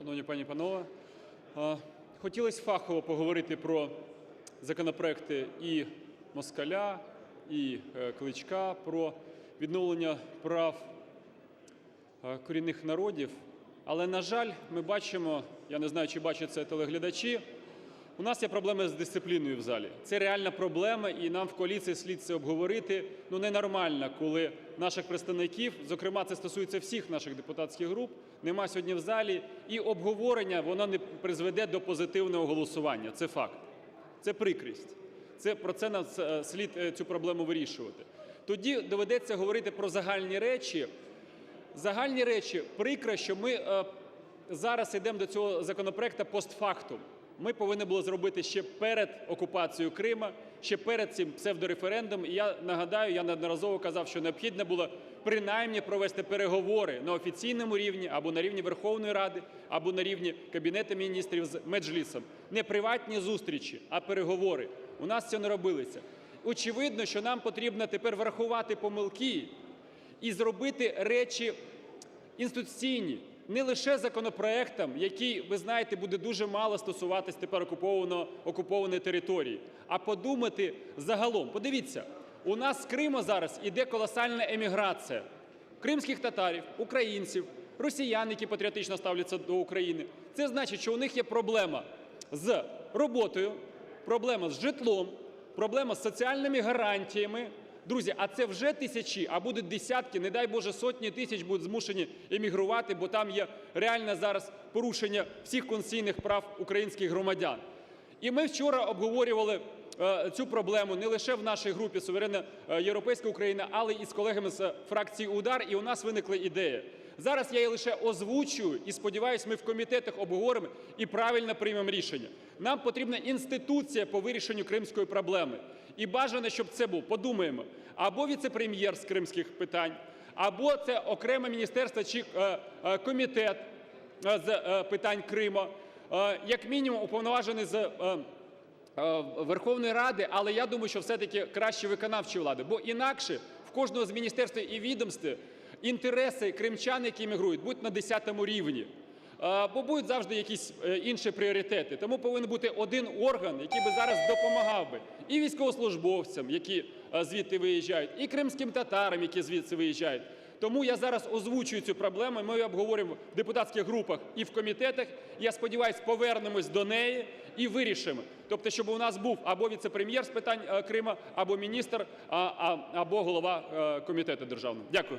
Шановні пані панове, хотілося фахово поговорити про законопроекти і Москаля, і е, Кличка про відновлення прав е, корінних народів. Але, на жаль, ми бачимо, я не знаю, чи бачать це телеглядачі, у нас є проблеми з дисципліною в залі. Це реальна проблема, і нам в коаліції слід це обговорити. Ну ненормально, коли наших представників, зокрема, це стосується всіх наших депутатських груп, нема сьогодні в залі, і обговорення воно не призведе до позитивного голосування. Це факт. Це прикрість. Це про це нам е, слід е, цю проблему вирішувати. Тоді доведеться говорити про загальні речі. Загальні речі прикро, що ми е, зараз йдемо до цього законопроекту постфактум. Ми повинні були зробити ще перед окупацією Крима, ще перед цим псевдореферендумом. І я нагадаю, я неодноразово казав, що необхідно було принаймні провести переговори на офіційному рівні або на рівні Верховної Ради, або на рівні Кабінету міністрів з Меджлісом. Не приватні зустрічі, а переговори. У нас це не робилося. Очевидно, що нам потрібно тепер врахувати помилки і зробити речі інституційні, не лише законопроектом, який, ви знаєте, буде дуже мало стосуватись тепер окупованої території, а подумати загалом. Подивіться, у нас з Криму зараз іде колосальна еміграція кримських татарів, українців, росіян, які патріотично ставляться до України. Це значить, що у них є проблема з роботою, проблема з житлом, проблема з соціальними гарантіями. Друзі, а це вже тисячі, а будуть десятки, не дай Боже, сотні тисяч будуть змушені емігрувати, бо там є реальне зараз порушення всіх конституційних прав українських громадян. І ми вчора обговорювали е, цю проблему не лише в нашій групі Суверенна Європейська Україна, але і з колегами з фракції Удар. І у нас виникла ідея. Зараз я її лише озвучую і сподіваюся, ми в комітетах обговоримо і правильно приймемо рішення. Нам потрібна інституція по вирішенню кримської проблеми. І бажано, щоб це був, подумаємо, або віце-прем'єр з кримських питань, або це окреме міністерство чи е, е, комітет е, з питань Криму, як мінімум уповноважений з Верховної Ради, але я думаю, що все-таки краще виконавчі влади, бо інакше в кожного з міністерств і відомств інтереси кримчан, які мігрують, будуть на 10-му рівні. Бо будуть завжди якісь е, інші пріоритети. Тому повинен бути один орган, який би зараз допомагав би і військовослужбовцям, які е, звідти виїжджають, і кримським татарам, які звідси виїжджають. Тому я зараз озвучую цю проблему. Ми її обговоримо в депутатських групах і в комітетах. Я сподіваюся, повернемось до неї і вирішимо. Тобто, щоб у нас був або віце-прем'єр з питань е, Крима, або міністр, або голова комітету державного. Дякую.